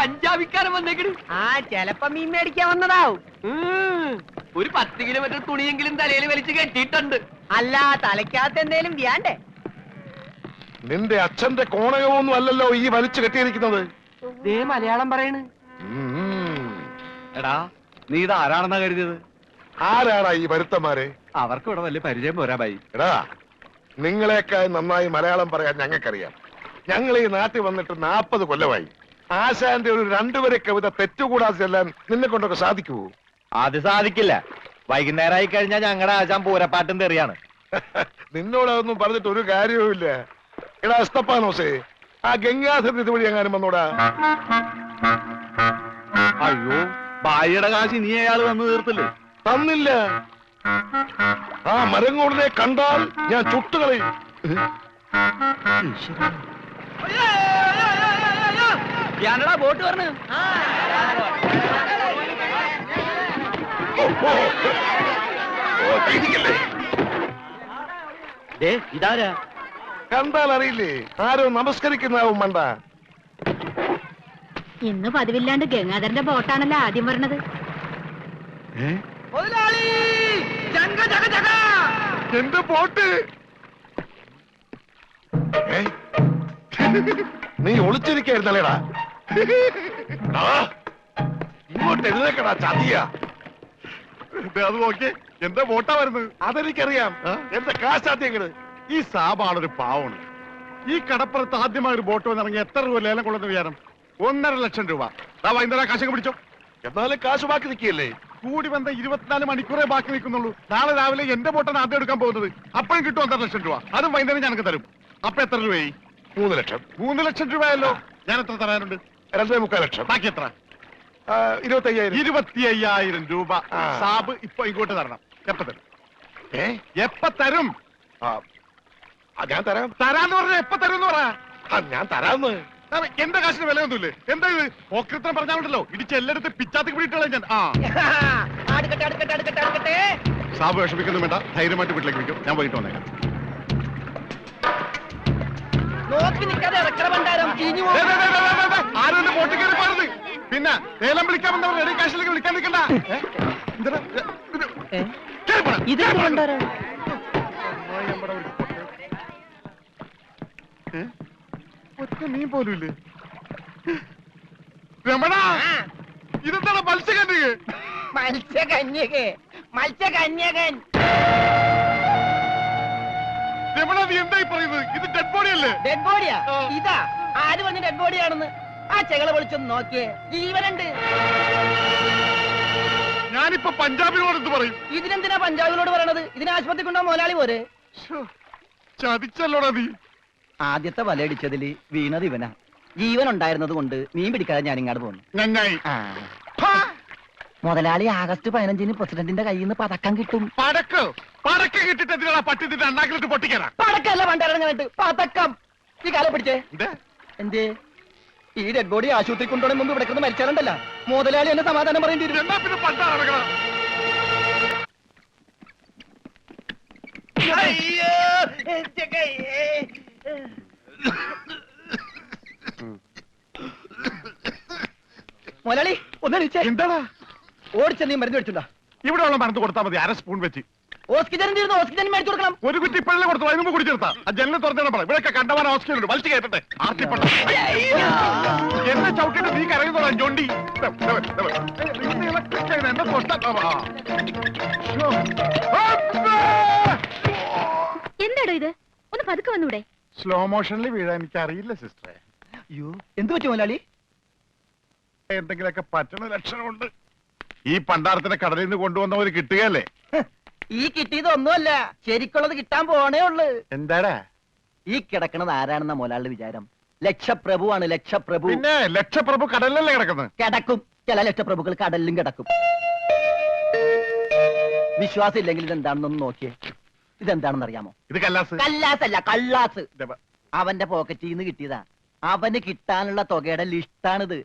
പഞ്ചാബിക്കാരൻ വന്നേക്കണ്. ആ ചെലപ്പോ മീൻ മേടിക്കാൻ വന്നതാവും. ഉം. ഒരു പത്ത് കിലോമീറ്റർ തുണിയെങ്കിലും തലയിൽ വലിച്ചു കെട്ടിയിട്ടുണ്ട്. അല്ല തലയ്ക്കകത്ത് എന്തേലും വ്യാണ്ടേ? നിന്റെ അച്ഛന്റെ കോണകമൊന്നും അല്ലല്ലോ ഈ വലിച്ചു കെട്ടിയിരിക്കുന്നത്. ദേ മലയാളം പറയണ്. എടാ നീ ഇത് ആരാണെന്നാ കരുതിയത്? ആരാടാ ഈ വരുത്തന്മാരെ? അവർക്ക് ഇവിടെ വലിയ പരിചയം പോരാ ബൈ എടാ നിങ്ങളെക്കാൾ നന്നായി മലയാളം പറയാൻ ഞങ്ങൾക്കറിയാം. ഞങ്ങൾ ഈ നാട്ടിൽ വന്നിട്ട് നാൽപ്പത് കൊല്ലമായി. ആശാന്റെ ഒരു രണ്ടുവരെ കവിത തെറ്റുകൂടാതെ ചെല്ലാൻ നിന്നെ കൊണ്ടൊക്കെ സാധിക്കുവോ? അത് സാധിക്കില്ല. വൈകുന്നേരമായി കഴിഞ്ഞാൽ ഞങ്ങളുടെ ആശാൻ പൂരപ്പാട്ടും തെറിയാണ്. നിന്നോട് അതൊന്നും പറഞ്ഞിട്ട് ഒരു കാര്യവുമില്ല. എടാ അസ്തപ്പാനോസേ ആ ഗംഗാധരൻ ഇതുവഴി എങ്ങാനും വന്നോടാ? അയ്യോ ഭാര്യയുടെ കാശ് നീ അയാൾ വന്ന് തീർത്തില്ലേ? തന്നില്ല. ആ മരങ്ങോടിനെ കണ്ടാൽ ഞാൻ ചുട്ടുകളയും. ഞാനടാ ബോട്ട് പറഞ്ഞു. ഇതാരാ? കണ്ടാൽ അറിയില്ലേ? ആരോ നമസ്കരിക്കുന്നാവും മണ്ട. ഇന്ന് പതിവില്ലാണ്ട് ഗംഗാധരന്റെ ബോട്ടാണല്ലോ ആദ്യം വരണത്. മുതലാളി ജങ്ക ജഗ ജഗ എന്റെ ബോട്ട്? നീ ഒളിച്ചിരിക്കായിരുന്നല്ലേടാ? ഇങ്ങോട്ട് എഴുന്നേക്കടാ ചതിയ. അത് നോക്കി. എന്താ വോട്ടാ വരുന്നത്? അതെനിക്കറിയാം. എന്റെ കാശാദ്യങ്ങൾ ഈ സാബാണൊരു പാവമാണ് ഈ കടപ്പുറത്ത് ആദ്യമായി ഒരു ബോട്ട് വന്നിറങ്ങി എത്ര രൂപ ലേലം കൊള്ളുന്ന വിചാരം? ഒന്നര ലക്ഷം രൂപ. ദാ വൈകുന്നേരം കാശൊക്കെ പിടിച്ചോ. എന്നാലും കാശ് ബാക്കി നിൽക്കുകയല്ലേ? കൂടി വന്ന ഇരുപത്തിനാല് മണിക്കൂറേ ബാക്കി നിൽക്കുന്നുള്ളൂ. നാളെ രാവിലെ എന്റെ ബോട്ടാണ് ആദ്യം എടുക്കാൻ പോകുന്നത്. അപ്പഴും കിട്ടും ഒന്നര ലക്ഷം രൂപ. അതും വൈകുന്നേരം ഞാനൊക്കെ തരും. അപ്പൊ എത്ര രൂപയായി? മൂന്ന് ലക്ഷം. മൂന്ന് ലക്ഷം രൂപയല്ലോ. ഞാൻ എത്ര തരാനുണ്ട്? രണ്ടേ മുക്കാൽ ലക്ഷം. ബാക്കി എത്ര? ആ, ഇരുപത്തയ്യായിരം. ഇരുപത്തി അയ്യായിരം രൂപ. ആ. സാബ് ഇപ്പൊ ഇങ്ങോട്ട് തരണം. എപ്പ തരും? ഏ? എപ്പ തരും? ആ, ആ, ഞാൻ തരാം. തരാന്ന് പറഞ്ഞ എപ്പ തരും എന്ന് പറ. ആ, ഞാൻ തരാന്ന്. എന്റെ കാശിന് വിലയൊന്നുമില്ലേ എന്താ ഇത്? ഓക്രിത്രം പറഞ്ഞാണ്ടല്ലോ ഇടിച്ച് എല്ലായിടത്തും പിച്ചാത്തി പിടിയിട്ടുള്ള ഞാൻ. ആ. അടുക്കട്ടെ അടുക്കട്ടെ അടുക്കട്ടെ അടുക്കട്ടെ സാബ് വിഷമിക്കുന്നു വേണ്ട. ധൈര്യമായിട്ട് വീട്ടിലേക്ക് വിളിക്കും. ഞാൻ പോയിട്ട് വന്നേക്കാം. നോക്കി നിൽക്കാതെ ഇറക്കണ ഭണ്ഡാരം. ചീഞ്ഞു ദേ, ദേ, പോകും ദേ, ദേ, ദേ, ദേ, ആരും എന്റെ ബോട്ടിൽ കയറി പോരുത് പിന്നെ വിളിക്കാൻ വന്നവർ റെഡി കാശിലേക്ക് വിളിക്കാൻ നിൽക്കണ്ട? ഇത് കേറി പോടാ. ഇതെന്ത് ഭണ്ഡാരം അമ്മായി നമ്മുടെ ഒരു പൊട്ട്. ഏ? ഒറ്റ മീൻ പോലും ഇല്ലേ? രമണ ഇതെന്താണ് മത്സ്യകന്യക? മത്സ്യകന്യകെ. മത്സ്യകന്യകൻ. രമണ നീ എന്തായി പറയുന്നത്? ഇത് ഡെഡ് ബോഡി അല്ലേ? ഡെഡ് ബോഡിയാ ഇതാ. ആര് വന്ന് ഡെഡ് ബോഡിയാണെന്ന് ആ ചെകളെ വിളിച്ചൊന്ന് നോക്കിയേ. ജീവനുണ്ട്. ഞാനിപ്പോ പഞ്ചാബിനോട് എന്ത് പറയും? ഇതിനെന്തിനാ പഞ്ചാബിനോട് പറയണത്? ഇതിനെ ആശുപത്രി കൊണ്ടോ മോലാളി പോരെ? ചതിച്ചല്ലോടാ നീ. ആദ്യത്തെ വലയടിച്ചതിൽ വീണത് ഇവനാ. ജീവൻ ഉണ്ടായിരുന്നത് കൊണ്ട് മീൻ പിടിക്കാതെ ഞാൻ ഇങ്ങോട്ട് പോന്നു. നന്നായി. മുതലാളി ആഗസ്റ്റ് പതിനഞ്ചിന് പ്രസിഡന്റിന്റെ കയ്യിൽ നിന്ന് പതക്കം കിട്ടും. പടക്ക്. പടക്ക് കിട്ടിട്ട് എന്തിനാ പട്ടി നിന്റെ അണ്ണാക്കിലിട്ട് പൊട്ടിക്കാനാ പടക്കല്ല പതക്കം. ഈ കാലം പിടിച്ചേ. എന്തേ? എന്തേ? ഈ ഡെഡ് ബോഡി ആശുപത്രി കൊണ്ടുപോകണ മുമ്പ് ഇവിടെ കിടന്ന് മരിച്ചാലുണ്ടല്ല. മുതലാളി എന്നെ സമാധാനം പറയേണ്ടി വരും മുതലാളി എന്താടാ? ഓടിച്ച നീ മരുന്ന് മേടിച്ചുണ്ടാ. ഇവിടെ ഉള്ള മറന്ന് കൊടുത്താൽ മതി അര സ്പൂൺ വെച്ച്. ഓക്സിജൻ തീർന്നു ഓക്സിജൻ മേടിച്ചു കൊടുക്കണം. ഒരു കുറ്റി ഇപ്പോഴല്ലേ കൊടുത്തു അതിന് മുമ്പ് കുടിച്ചെടുത്താ ആ ജനലിൽ തുറന്നിടാൻ പറ ഇവിടെയൊക്കെ കണ്ടവാൻ ഹോസ്പിറ്റലുണ്ട് വലിച്ചു കയറ്റട്ടെ. ആർത്തിപ്പെട്ട എന്നെ ചവിട്ടിട്ട് നീ ജോണ്ടി! എന്താടോ ഇത്? ഒന്ന് പതുക്കെ വന്നൂടെ. സ്ലോ മോഷനിൽ വീഴാൻ എനിക്ക് അറിയില്ല സിസ്റ്ററെ. അയ്യോ എന്ത് പറ്റും മുതലാളി? എന്തെങ്കിലൊക്കെ പറ്റണ ലക്ഷണമുണ്ട്. ഈ പണ്ടാരത്തിനെ കടലിൽ നിന്ന് കൊണ്ടുവന്നവര് കിട്ടുകയല്ലേ? ഈ കിട്ടിയത് ഒന്നുമല്ല. ശരിക്കുള്ളത് കിട്ടാൻ പോണേ ഉള്ളു. എന്താടാ? ഈ കിടക്കണത് ആരാണെന്ന മോലാളുടെ വിചാരം. ലക്ഷപ്രഭുവാണ് ലക്ഷപ്രഭു. പിന്നെ ലക്ഷപ്രഭു കടലിലല്ലേ കിടക്കുന്നത്? കിടക്കും. ചില ലക്ഷപ്രഭുക്കൾ കടലിലും കിടക്കും. വിശ്വാസം ഇല്ലെങ്കിൽ ഇതെന്താണെന്നൊന്ന് നോക്കിയേ. ഇതെന്താണെന്ന് അറിയാമോ ഇത് കല്ലാസ്. കല്ലാസ് അല്ല കല്ലാസ് അവന്റെ പോക്കറ്റിൽ നിന്ന് കിട്ടിയതാ. അവന് കിട്ടാനുള്ള തുകയുടെ ലിസ്റ്റാണിത്.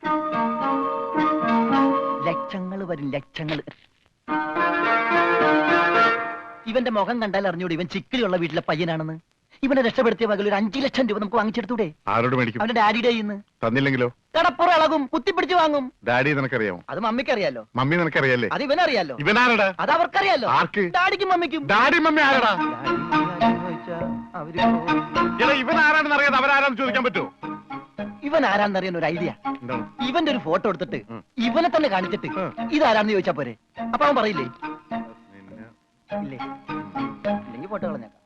ലക്ഷങ്ങൾ വരും ലക്ഷങ്ങൾ. ഇവന്റെ മുഖം കണ്ടാൽ അറിഞ്ഞൂടെ ഇവൻ ചിക്കിലുള്ള വീട്ടിലെ പയ്യനാണെന്ന്? ഇവനെ രക്ഷപ്പെടുത്തിയ പകൽ ഒരു അഞ്ചു ലക്ഷം രൂപ നമുക്ക് വാങ്ങിച്ചെടുത്തൂടെ? ആരോട് മേടിക്കും? അവന്റെ ഡാഡിയുടെ ഇന്ന് തന്നില്ലെങ്കിലോ? കടപ്പുറ ഇളകും കുത്തിപ്പിടിച്ച് വാങ്ങും. ഡാഡി നിനക്കറിയാമോ? അത് മമ്മിക്ക് അറിയാലോ. മമ്മി നിനക്കറിയാലേ അത് ഇവനറിയാലോ. ഇവനാരടാ? അത് അവർക്കറിയാലോ. ആർക്ക്? ഡാഡിക്കും മമ്മിക്കും. ഡാഡി മമ്മി ആരടാ? അവരിപ്പോ എടാ ഇവൻ ആരാണെന്ന് അറിയാതെ അവരാരാണെന്ന് ചോദിക്കാൻ പറ്റുമോ ഇവൻ ആരാന്നറിയാൻ ഒരു ഐഡിയ. എന്താണ്? ഇവന്റെ ഒരു ഫോട്ടോ എടുത്തിട്ട് ഇവനെ തന്നെ കാണിച്ചിട്ട്. ഇതാരാന്ന് ചോദിച്ചാ പോരെ? അപ്പൊ അവൻ പറയില്ലേ? ഇല്ലേ? ഇല്ലെങ്കിൽ പോട്ട് കളഞ്ഞേക്കാം.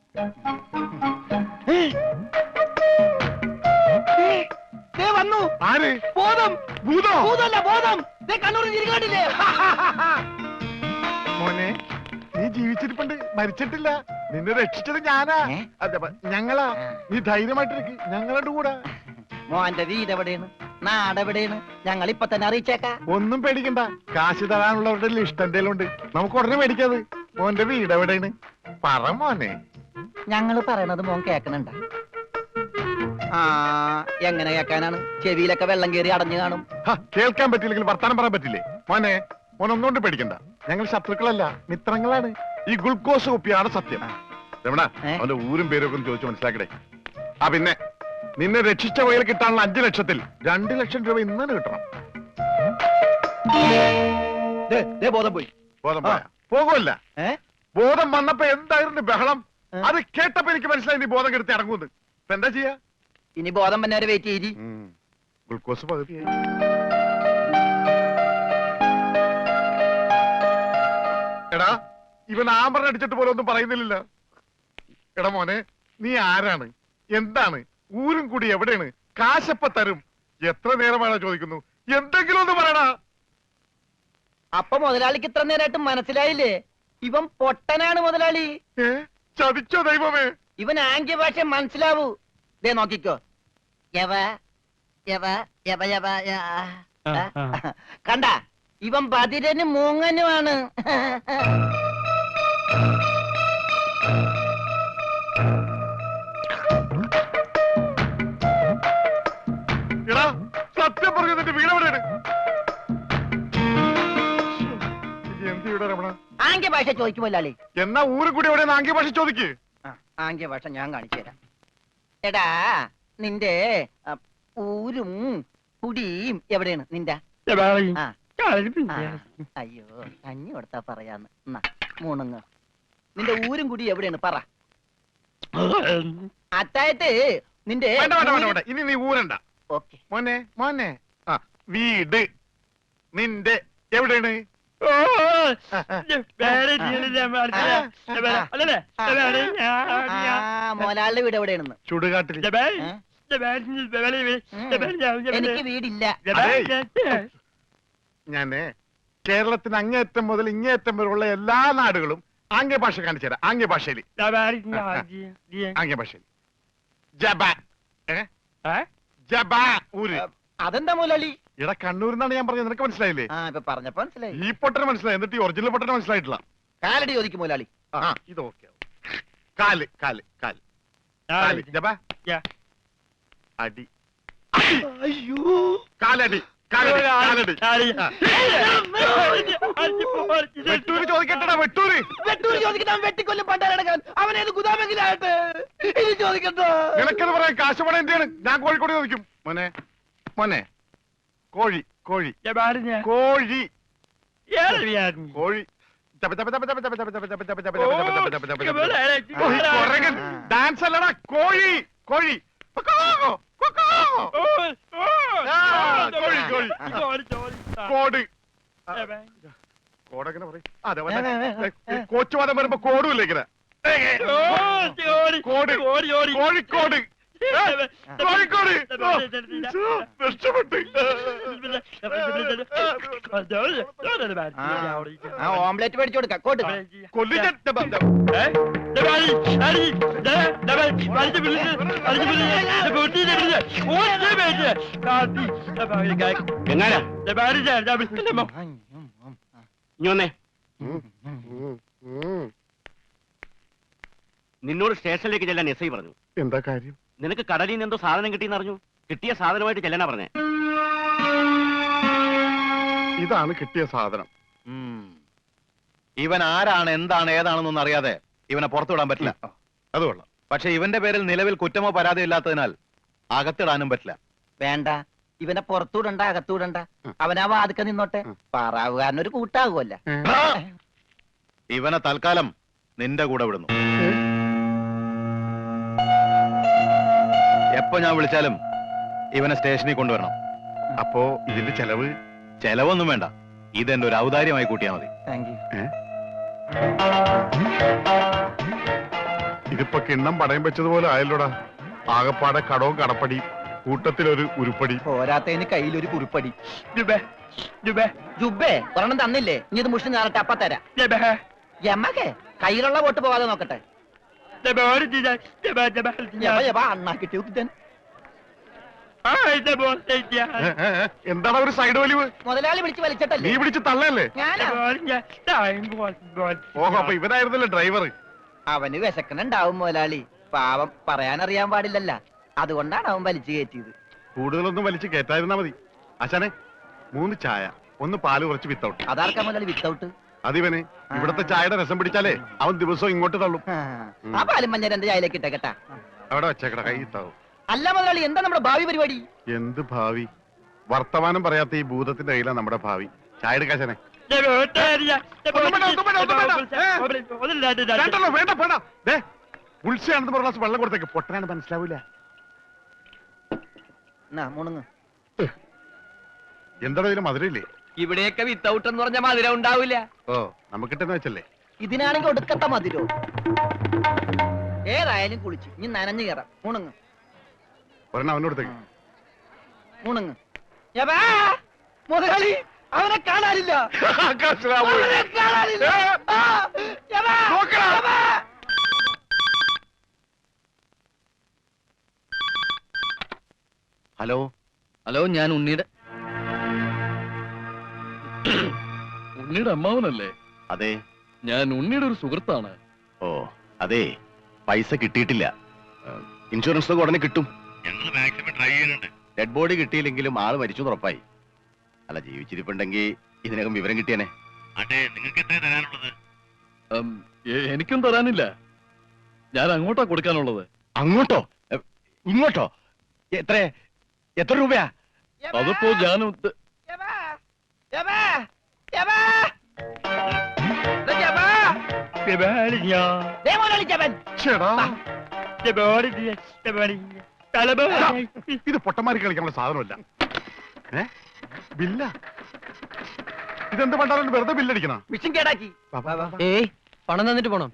വന്നു. ആര്? ബോധം. ഭൂതം? ഭൂതമല്ല ബോധം. ദേ കണ്ണൂർ ചിരികാട്ടില്ലേ മോനെ നീ ജീവിച്ചിരിപ്പുണ്ട്. മരിച്ചിട്ടില്ല. നിന്നെ രക്ഷിച്ചത് ഞാനാ. അതെ ഞങ്ങളാ. നീ ധൈര്യമായിട്ടിരിക്കും. ഞങ്ങളുടെ കൂടെ. മോന്റെ വീട് എവിടെയാണ്? നാടെവിടെയാണ് ഞങ്ങൾ ഇപ്പൊ തന്നെ അറിയിച്ചേക്കാം. ഒന്നും പേടിക്കണ്ട. കാശ് തരാനുള്ളവരുടെ ലിസ്റ്റ് എന്തെങ്കിലും ഉണ്ട് നമുക്ക് ഉടനെ മേടിക്കാത് മോന്റെ വീട് എവിടെയാണ്? പറ മോനെ. ഞങ്ങൾ പറയണത് മോൻ കേക്കണണ്ട. ആ എങ്ങനെ കേക്കാനാണ്? ചെവിയിലൊക്കെ വെള്ളം കയറി അടഞ്ഞു കാണും. ഹ, കേൾക്കാൻ പറ്റില്ലെങ്കിൽ വർത്താനം പറയാൻ പറ്റില്ലേ? മോനെ മോൻ ഒന്നുകൊണ്ട് പേടിക്കണ്ട. ഞങ്ങൾ ശത്രുക്കളല്ല മിത്രങ്ങളാണ്. ഈ ഗ്ലൂക്കോസ് കുപ്പിയാണ് സത്യം. രമണ ഏ? അവന്റെ ഊരും പേരൊക്കെ ഒന്ന് ചോദിച്ചു മനസ്സിലാക്കടേ. ആ പിന്നെ നിന്നെ രക്ഷിച്ച വയൽ കിട്ടാനുള്ള അഞ്ചു ലക്ഷത്തിൽ രണ്ടു ലക്ഷം രൂപ ഇന്നാണ് കിട്ടണം. ദേ, ദേ ബോധം പോയി. ബോധം പോയാ? പോകുമല്ല. ബോധം വന്നപ്പോ എന്തായിരുന്നു ബഹളം? അത് കേട്ടപ്പോ എനിക്ക് മനസ്സിലായി നീ ബോധം കെടുത്തി ഇറങ്ങുന്നത് ഇപ്പൊ എന്താ ചെയ്യാ? ഇനി ബോധം വന്നവരെ വെയിറ്റ് ചെയ്തി ഗ്ലൂക്കോസ് പകുതിയായി എടാ ഇവൻ ആമറ അടിച്ചിട്ട് പോലെ ഒന്നും പറയുന്നില്ല എടാ മോനെ നീ ആരാണ്? എന്താണ്? ഊരും കൂടി എവിടെയാണ്? കാശപ്പ തരും. എത്ര നേരമാണോ ചോദിക്കുന്നു? എന്തെങ്കിലും ഒന്ന് പറയടാ. അപ്പൊ മുതലാളിക്ക് ഇത്ര നേരമായിട്ട് മനസ്സിലായില്ലേ? ഇവൻ പൊട്ടനാണ് മുതലാളി. ചതിച്ചോ ദൈവമേ. ഇവൻ ആംഗ്യ ഭാഷ മനസ്സിലാവൂ. ദേ നോക്കിക്കോ. യവ യവ യവ യവ യ- കണ്ട ഇവൻ ബതിരനും മൂങ്ങനുമാണ്. ആംഗ്യ ഭാഷ ചോദിക്കുമല്ലേ എന്നാ ഊരും കൂടി എവിടെ ആംഗ്യ ഭാഷ ചോദിക്ക്. ആംഗ്യ ഭാഷ ഞാൻ കാണിച്ചു തരാം. എടാ നിന്റെ ഊരും കുടിയും എവിടെയാണ് നിന്റെ? അയ്യോ കഞ്ഞി കൊടുത്താ പറയാന്ന്. മൂണങ്ങ്. നിന്റെ ഊരും കുടി എവിടെയാണ്? പറ. അത്തായത് നിന്റെ ഇനി നീ ഊരണ്ട. ഓക്കെ. മോനെ മോനെ. വീട്. നിന്റെ എവിടെയാണ്? മോലാളിന്റെ വീട് എവിടെയാണെന്ന്? ചുടുകാട്ടിൽ? എനിക്ക് വീടില്ല. ഞാൻ കേരളത്തിന് അങ്ങേയറ്റം മുതൽ ഇങ്ങേയറ്റം വരെയുള്ള എല്ലാ നാടുകളും ആംഗ്യ ഭാഷ കാണിച്ചു തരാം. ആംഗ്യ ഭാഷയിൽ ആംഗ്യ ഭാഷയിൽ ജബ. ജബാ ജബ ഊര്. അതെന്താ മോലാളി ഇട കണ്ണൂരിൽ നിന്നാണ് ഞാൻ പറഞ്ഞത്. നിനക്ക് മനസ്സിലായില്ലേ? ആ ഇപ്പൊ പറഞ്ഞപ്പോ മനസ്സിലായി. ഈ പൊട്ടന് മനസ്സിലായി. എന്നിട്ട് ഈ ഒറിജിനൽ പൊട്ടന് മനസ്സിലായിട്ടില്ല. കാലടി ചോദിക്കും മോലാളി ആ ഇത് ഓക്കെ കാൽ കാൽ കാൽ. കാൽ ജബ അടി. അയ്യോ. കാലടി കാലടി കാലടി. ആ. വെട്ടൂര് ചോദിക്കട്ടടാ വെട്ടൂര്. വെട്ടൂർ ചോദിക്കണം വെട്ടിക്കൊല്ലും പണ്ടാരടക്കാൻ അവനേത് ഗുദാമെങ്കിലായിട്ട് ഇനി ചോദിക്കട്ടോ. നിനക്കത് പറയാൻ കാശ് പണം എന്റെയാണ് ഞാൻ കോഴിക്കോട് ചോദിക്കും. മോനെ മോനെ. കോഴി കോഴി കോഴി കോഴി ഡാൻസ് അല്ലടാ കോഴി കോഴി കോട് കോടങ്ങനെ വരുമ്പോ കോടുമില്ല ഇങ്ങനെ കോഴിക്കോട് ആ ഓംലെറ്റ് മേടിച്ചു കൊടുക്കാം. കോട്ട്. നിന്നോട് സ്റ്റേഷനിലേക്ക് ചെല്ലാൻ എസ് ഐ പറഞ്ഞു. എന്താ കാര്യം? നിനക്ക് കടലിൽ നിന്ന് എന്തോ സാധനം കിട്ടിയെന്ന് അറിഞ്ഞു? കിട്ടിയ സാധനമായിട്ട് ചെല്ലണ പറഞ്ഞേ. ഇതാണ് കിട്ടിയ സാധനം. ഇവൻ ആരാണ് എന്താണ് ഏതാണെന്നൊന്നും അറിയാതെ ഇവനെ പുറത്തു വിടാൻ പറ്റില്ല. അത് കൊള്ളാം. പക്ഷെ ഇവന്റെ പേരിൽ നിലവിൽ കുറ്റമോ പരാതിയോ ഇല്ലാത്തതിനാൽ അകത്തിടാനും പറ്റില്ല. വേണ്ട. ഇവനെ പുറത്തുവിടണ്ട അകത്തുവിടണ്ട അവനാ വാതുക്ക നിന്നോട്ടെ. പാറാവുകാരനൊരു കൂട്ടാകുമല്ല. ഇവനെ തൽക്കാലം നിന്റെ കൂടെ വിടുന്നു. എപ്പോ ഞാൻ വിളിച്ചാലും ഇവനെ സ്റ്റേഷനിൽ കൊണ്ടുവരണം. അപ്പോ ഇതിന്റെ ചെലവ്? ചെലവൊന്നും വേണ്ട. ഇതെന്റെ ഒരു ഔദാര്യമായി കൂട്ടിയാ മതി. ഇതിപ്പൊ കിണ്ണം പടയം വെച്ചതുപോലെ ആയല്ലോടാ. ആകപ്പാടെ കടവും കടപ്പടി കൂട്ടത്തിലൊരു ഉരുപ്പടി. പോരാത്തതിന് കയ്യിലൊരു കുറിപ്പടി. ജുബേ ഒരെണ്ണം തന്നില്ലേ? ഇനി ഇത് മുഷിന് നേരട്ടെ അപ്പ തരാം. കയ്യിലുള്ള വോട്ട് പോവാതെ നോക്കട്ടെ. അണ്ണാക്കിട്ട്. എന്താണ് ഒരു സൈഡ് വലിവ്? മുതലാളി വിളിച്ച് നീ പിടിച്ച് തള്ളല്ലേ? ഓഹോ അപ്പൊ ഇവനായിരുന്നല്ലേ ഡ്രൈവർ അവന് വിശക്കണുണ്ടാവും മുതലാളി. പാവം പറയാനറിയാൻ പാടില്ലല്ല. അതുകൊണ്ടാണ് അവൻ വലിച്ചു കയറ്റിയത്. കൂടുതലൊന്നും വലിച്ചു കയറ്റായിരുന്നാ മതി. ആശാനെ മൂന്ന് ചായ ഒന്ന് പാൽ കുറച്ച് വിത്തൗട്ട്. അതാർക്കാ മുതലാളി വിത്തൗട്ട്? അതിവന് ഇവിടത്തെ ചായയുടെ രസം പിടിച്ചാലേ അവൻ ദിവസവും ഇങ്ങോട്ട് തള്ളും. ആ. പാലും മഞ്ഞ രണ്ട് ചായയിലേക്ക് ഇട്ടേക്കട്ടാ അവിടെ വെച്ചേക്കട കൈ ഇട്ടാവും അല്ല മുതലാളി എന്താ നമ്മുടെ ഭാവി പരിപാടി എന്ത് ഭാവി വർത്തമാനം പറയാത്ത ഈ ഭൂതത്തിന്റെ കയ്യിലാണ് നമ്മുടെ ഭാവി ചായ എടുക്കാശനെ ഉത്സയാണെന്ന് പറഞ്ഞ വെള്ളം കൊടുത്തേക്ക് പൊട്ടനാണ് മനസ്സിലാവൂല എന്താണ് ഇതിന് മധുരയില്ലേ ഇവിടെയൊക്കെ വിത്തൗട്ട് എന്ന് പറഞ്ഞ മധുരം ഉണ്ടാവില്ല ഓ നമുക്കിട്ടെന്ന് വെച്ചല്ലേ ഇതിനാണെങ്കിൽ ഒടുക്കത്ത മതിരോ ഏതായാലും കുളിച്ചു ഇനി നനഞ്ഞു കയറാം മുണുങ്ങ് ഒരെണ്ണം അവനോടത്തേക്ക് മുണുങ്ങ് യവാ, മുതലാളി അവനെ കാണാനില്ല. അവനെ കാണാനില്ല. ആ, യവാ, യവാ. ഹലോ? ഹലോ ഞാൻ ഉണ്ണിയുടെ ഉണ്ണിയുടെ അമ്മാവനല്ലേ? അതെ. ഞാൻ ഉണ്ണിയുടെ ഒരു സുഹൃത്താണ്. ഓ അതെ. പൈസ കിട്ടിയിട്ടില്ല. ഏഹ്, ഇൻഷുറൻസ് ഒക്കെ ഉടനെ കിട്ടും. ഡെഡ് ബോഡി കിട്ടിയില്ലെങ്കിലും ആൾ മരിച്ചു ഉറപ്പായി അല്ല ജീവിച്ചിരിപ്പുണ്ടെങ്കിൽ ഇതിനകം വിവരം കിട്ടിയനെ ഉം, എ- എനിക്കും തരാനില്ല ഞാൻ അങ്ങോട്ടാ കൊടുക്കാനുള്ളത് അങ്ങോട്ടോ ഇങ്ങോട്ടോ എത്ര എത്ര രൂപയാ യവാ, അതിപ്പോ ഞാൻ ഉദ്ദ- യവാ, യവാ, ഇത് പൊട്ടന്മാരി കളിക്കാനുള്ള സാധനമല്ല. ഏ? ബില്ല. ഇതെന്ത് പണ്ടാലും വെറുതെ ബില്ലടിക്കണ? മിഷൻ കേടാക്കി. ഏയ് പണം തന്നിട്ട് പോണം?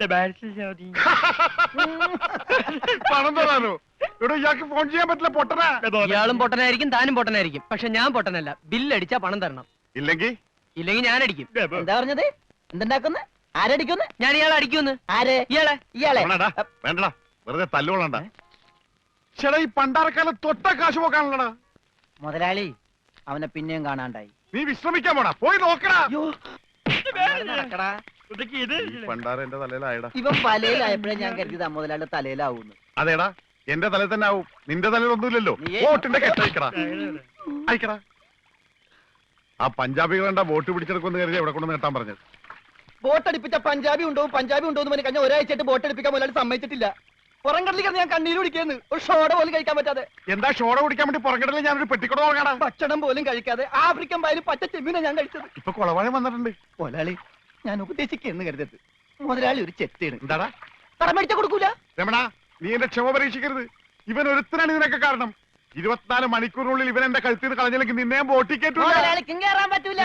പണം തരാനോ? ഇവിടെ ഇയാൾക്ക് ഫോൺ ചെയ്യാൻ പറ്റില്ല പൊട്ടനാ. ഇയാളും പൊട്ടനായിരിക്കും താനും പൊട്ടനായിരിക്കും. പക്ഷെ ഞാൻ പൊട്ടനല്ല ബില്ലടിച്ചാ പണം തരണം. ഇല്ലെങ്കിൽ? ഇല്ലെങ്കിൽ ഞാൻ അടിക്കും എന്താ പറഞ്ഞത്? എന്തുണ്ടാക്കുന്നു? ആരടിക്കുന്നു? ഞാൻ ഇയാളെ അടിക്കുന്നു ആരെ? ഇയാളെ. ഇയാളെ. വേണ്ടടാ വേണ്ടടാ. വെറുതെ തല്ലുകൊള്ളണ്ട. ചേടാ ഈ പണ്ടാരക്കാലം തൊട്ട കാശ് പോക്കാണല്ലടാ മുതലാളി അവനെ പിന്നെയും കാണാണ്ടായി. നീ വിശ്രമിക്കാൻ പോടാ. പോയി നോക്കടാ. നടക്കടാ. ഈ പണ്ടാര എന്റെ തലയിലായടാ. ഇവൻ വലയിലായപ്പോഴേ ഞാൻ കരുതിയത് മുതലാളിയുടെ തലയിലാവൂന്ന്. അതേടാ. എന്റെ തലയിൽ തന്നെ ആവും. നിന്റെ തലയിൽ ഒന്നുമില്ലല്ലോ. നീയേ- വോട്ടിന്റെ കെട്ടയക്കടാ അയക്കടാ. ആ പഞ്ചാബികൾ കണ്ട വോട്ട് പിടിച്ചെടുക്കുമെന്ന് കരുതി എവിടെ കൊണ്ട് നേട്ടാൻ പറഞ്ഞത്. ബോട്ട് അടിപ്പിച്ച പഞ്ചാബി ഉണ്ടോ? പഞ്ചാബി ഉണ്ടോ എന്ന് പറഞ്ഞ് കഴിഞ്ഞ ഒരാഴ്ചയായിട്ട് ബോട്ട് അടിപ്പിക്കാൻ മുതലാളി സമ്മതിച്ചിട്ടില്ല. പുറം ഞാൻ കണ്ണീര് കുടിക്കുന്നു ഒരു ഷോട പോലും കഴിക്കാൻ പറ്റാതെ. എന്താ ഷോട കുടിക്കാൻ വേണ്ടി ഞാൻ ഒരു പെട്ടിക്കട തുടങ്ങാടാ ഭക്ഷണം പോലും കഴിക്കാതെ ആഫ്രിക്കൻ പായലും പച്ച ചെമ്മീനെ ഞാൻ കഴിച്ചത്. ഇപ്പൊ കൊളവാഴം വന്നിട്ടുണ്ട്. കൊലാളി ഞാൻ ഉപദേശിക്കുന്നു കരുതരുത്. മുതലാളി ഒരു ചെത്തിയാണ് എന്താടാ? കടം മേടിച്ച കൊടുക്കൂല? രമണ നീ എന്റെ ക്ഷമ പരീക്ഷിക്കരുത്. ഇവൻ ഒരുത്തനാണ് ഇതിനൊക്കെ കാരണം. ഇരുപത്തിനാല് മണിക്കൂറിനുള്ളിൽ ഇവൻ എന്റെ കഴുത്തിൽ നിന്ന് കളഞ്ഞില്ലെങ്കിൽ നിന്നെ ബോട്ടിക്കേറ്റൂല മുതലാളിക്കും കയറാൻ പറ്റൂല?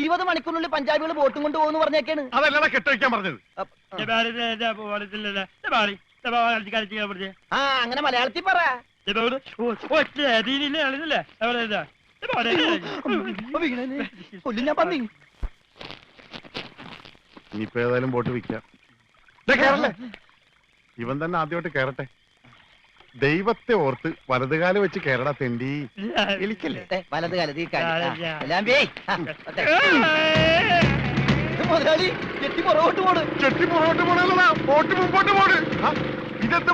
ഇരുപത് മണിക്കൂറിനുള്ളിൽ പഞ്ചാബികൾ ബോട്ടും കൊണ്ട് പോകുന്നു പറഞ്ഞേക്കാണ്. അതല്ലടാ കെട്ടഴിക്കാൻ പറഞ്ഞത്. ആ അങ്ങനെ മലയാളത്തിൽ പറ ഇനിയിപ്പോ ഏതായാലും ബോട്ട് വിൽക്കാം ഇവൻ തന്നെ ആദ്യമായിട്ട് കേറട്ടെ ദൈവത്തെ ഓർത്ത് വലതുകാലം വെച്ച് കേരള തെണ്ടി വിളിക്കല്ലേ ദേ, വലത് കാലത്ത് ഈ. മുതലാളി കെട്ടി പുറകോട്ട് പോണ്. ചെട്ടി പുറകോട്ട് പോണല്ലടാ ബോട്ട് മുമ്പോട്ട് പോണ്. ഇതെന്ത്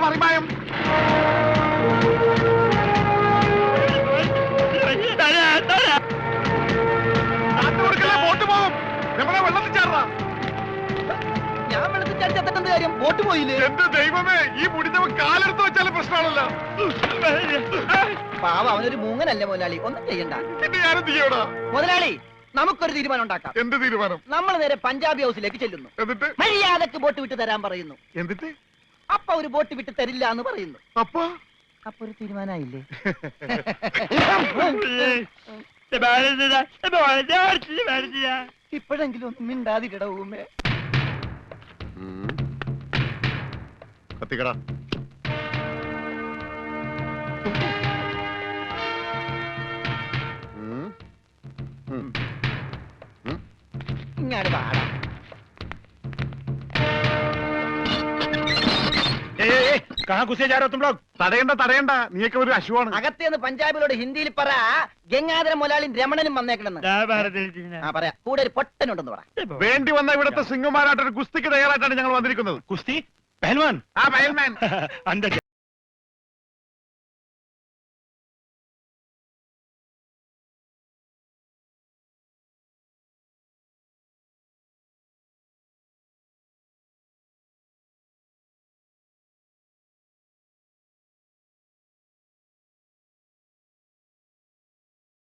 കൊടുക്കല്ലേ ബോട്ട് പോയില്ലേ? എന്റെ ദൈവമേ ഈ മുടിഞ്ഞവൻ കാലെടുത്ത് വെച്ചാലും പ്രശ്നമാണല്ലോ. പാവ അവനൊരു മൂങ്ങനല്ലേ മുതലാളി. ഒന്നും ചെയ്യണ്ട. മുതലാളി നമുക്കൊരു തീരുമാനം ഉണ്ടാക്കാം. എന്ത് തീരുമാനം? നമ്മൾ നേരെ പഞ്ചാബി ഹൗസിലേക്ക് ചെല്ലുന്നു. എന്നിട്ട്? മര്യാദയ്ക്ക് ബോട്ട് വിട്ട് തരാൻ പറയുന്നു. എന്നിട്ട്? അപ്പ ഒരു ബോട്ട് വിട്ട് തരില്ല എന്ന് പറയുന്നു. അപ്പൊ? അപ്പൊ ഒരു തീരുമാനമായില്ലേ ഇപ്പോഴെങ്കിലും ഒന്നും മിണ്ടാതിരിടവുമേ കത്തിക്കടാ. ഇങ്ങാട് പാടാം. തടയണ്ട തടയണ്ട. നീയൊക്കെ ഒരു അശുവാണ്. അകത്തേന്ന് പഞ്ചാബിലോട് ഹിന്ദിയിൽ പറ ഗംഗാധര മുലാളിയും രമണനും വന്നേക്കണെന്ന്. ആ പറയാ കൂടെ ഒരു പൊട്ടനുണ്ടെന്ന് പറ. വേണ്ടി വന്ന ഇവിടുത്തെ സിംഗുമാരായിട്ട് ഒരു ഗുസ്തിക്ക് തയ്യാറായിട്ടാണ് ഞങ്ങൾ വന്നിരിക്കുന്നത്. ഗുസ്തി പഹൽവാൻ? ആ പെഹൽമാൻ. അന്റെ